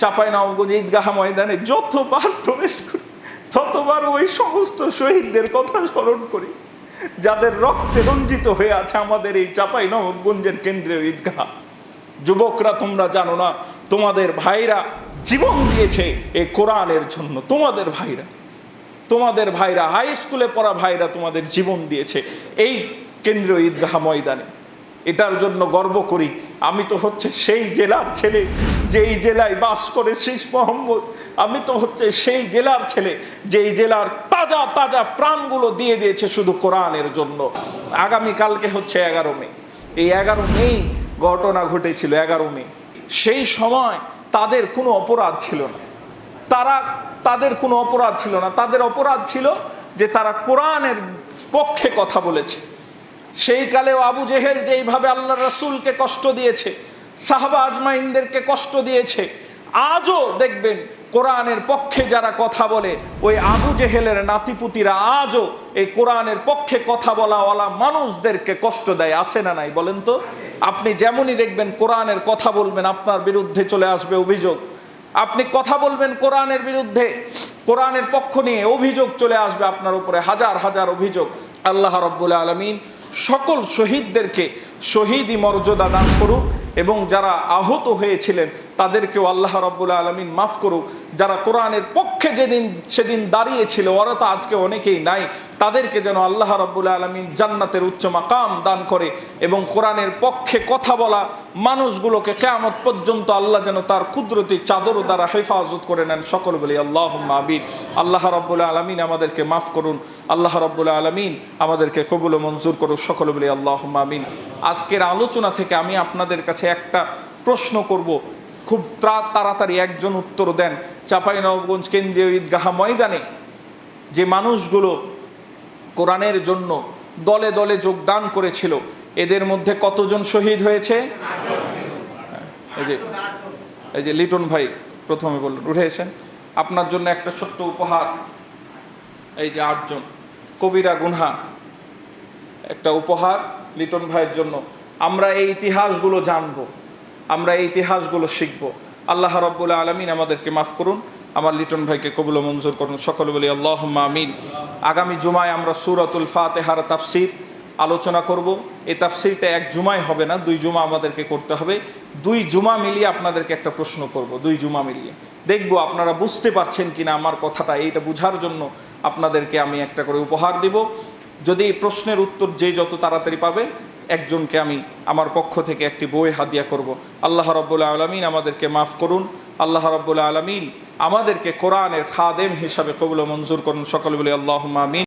চাপাই নবগঞ্জ ঈদগাহ ময়দানে, যতবার প্রবেশ করি, ততবার ওই সমস্ত শহীদদের কথা স্মরণ করি। যাদের রক্তে রঞ্জিত হয়ে আছে আমাদের এই চাপাই নবগঞ্জের কেন্দ্রীয় ঈদগাহ। যুবকরা, তোমরা জানো না, তোমাদের ভাইরা জীবন দিয়েছে এই কোরআনের জন্য। তোমাদের ভাইরা তোমাদের ভাইরা, হাই স্কুলে পড়া ভাইরা তোমাদের জীবন দিয়েছে এই কেন্দ্রীয় ঈদগাহ ময়দানে। এটার জন্য গর্ব করি। আমি তো হচ্ছে সেই জেলার ছেলে যেই জেলায় বাস করে শেষ মোহাম্মদ, আমি তো হচ্ছে সেই জেলার ছেলে, যেই জেলার তাজা তাজা প্রাণগুলো দিয়ে দিয়েছে শুধু কোরআনের জন্য। আগামী কালকে হচ্ছে এগারো মে। এই এগারো মেই ঘটনা ঘটেছিল, এগারো মে। সেই সময় তাদের কোনো অপরাধ ছিল না। তারা, তাদের কোনো অপরাধ ছিল না। তাদের অপরাধ ছিল যে তারা কোরআনের পক্ষে কথা বলেছে। সেই কালেও আবু জেহেল যেইভাবে আল্লাহ রসুলকে কষ্ট দিয়েছে সাহাবা আজমাইনদেরকে কষ্ট দিয়েছে। আজও দেখবেন কোরআনের পক্ষে যারা কথা বলে, ওই আবু জেহেলের নাতিপুতিরা আজও এই কোরআনের পক্ষে কথা বলাওয়ালা মানুষদেরকে কষ্ট দেয় আসে না নাই বলেন তো? আপনি যেমনই দেখবেন কোরআনের কথা বলবেন, আপনার বিরুদ্ধে চলে আসবে অভিযোগ। আপনি কথা বলবেন কোরআনের বিরুদ্ধে, কোরআনের পক্ষ নিয়ে অভিযোগ চলে আসবে আপনার উপরে, হাজার হাজার অভিযোগ। আল্লাহ রব্বুল আলমিন সকল শহীদদেরকে শহীদই মর্যাদা দান করুক এবং যারা আহত হয়েছিলেন, তাদেরকেও আল্লাহ রব্বুল আলমিন মাফ করুক। যারা কোরআনের পক্ষে যেদিন, সেদিন দাঁড়িয়েছিল, ওরা তো আজকে অনেকেই নাই। তাদেরকে যেন আল্লাহ রব্বুল আলমিন জান্নাতের উচ্চ মাকাম দান করে এবং কোরআনের পক্ষে কথা বলা মানুষগুলোকে কেয়ামত পর্যন্ত আল্লাহ যেন তার কুদরতি চাদর দ্বারা হেফাজত করে নেন। সকল বলি আল্লাহ আমিন। আল্লাহ রব্বুল আলমিন আমাদেরকে মাফ করুন। আল্লাহ রব্বুল আলমিন আমাদেরকে কবুল মঞ্জুর করুন। সকল বলি আল্লাহ আমিন। আজকের আলোচনা থেকে আমি আপনাদের কাছে একটা প্রশ্ন করব। খুব তাড়াতাড়ি একজন উত্তর দেন। চাঁপাইনবাবগঞ্জ কেন্দ্রীয় ঈদগাহ ময়দানে যে মানুষগুলো কোরআনের জন্য দলে দলে যোগদান করেছিল। এদের মধ্যে কতজন শহীদ হয়েছে? এই যে এই যে লিটন ভাই প্রথমে বললেন, উঠে এসেন। আপনার জন্য একটা ছোট্ট উপহার। এই যে আটজন। কবিরা গুনহা। একটা উপহার লিটন ভাইয়ের জন্য। আমরা এই ইতিহাসগুলো জানব। আমরা এই ইতিহাসগুলো শিখব। আল্লাহ রব্বুল আলমিন আমাদেরকে মাফ করুন। আমার লিটন ভাইকে কবুল মঞ্জুর করুন। সকল বলি আল্লাহ আমিন। আগামী জুমায় আমরা সুরাতুল ফাতেহার তাফসির আলোচনা করব। এই তাফসিরটা এক জুমায় হবে না, দুই জুমা আমাদেরকে করতে হবে। দুই জুমা মিলিয়ে আপনাদেরকে একটা প্রশ্ন করব, দুই জুমা মিলিয়ে। দেখব আপনারা বুঝতে পারছেন কিনা আমার কথাটা, এইটা বুঝার জন্য আপনাদেরকে আমি একটা করে উপহার দিব। যদি এই প্রশ্নের উত্তর যে যত তাড়াতাড়ি পাবে একজনকে আমি আমার পক্ষ থেকে একটি বই হাদিয়া করব। আল্লাহ রব্বুল আলমিন আমাদেরকে মাফ করুন। আল্লাহ রব্বুল আলমিন আমাদেরকে কোরআনের খাদেম হিসাবে কবুল মঞ্জুর করুন। সকল বলে আল্লাহ আমিন।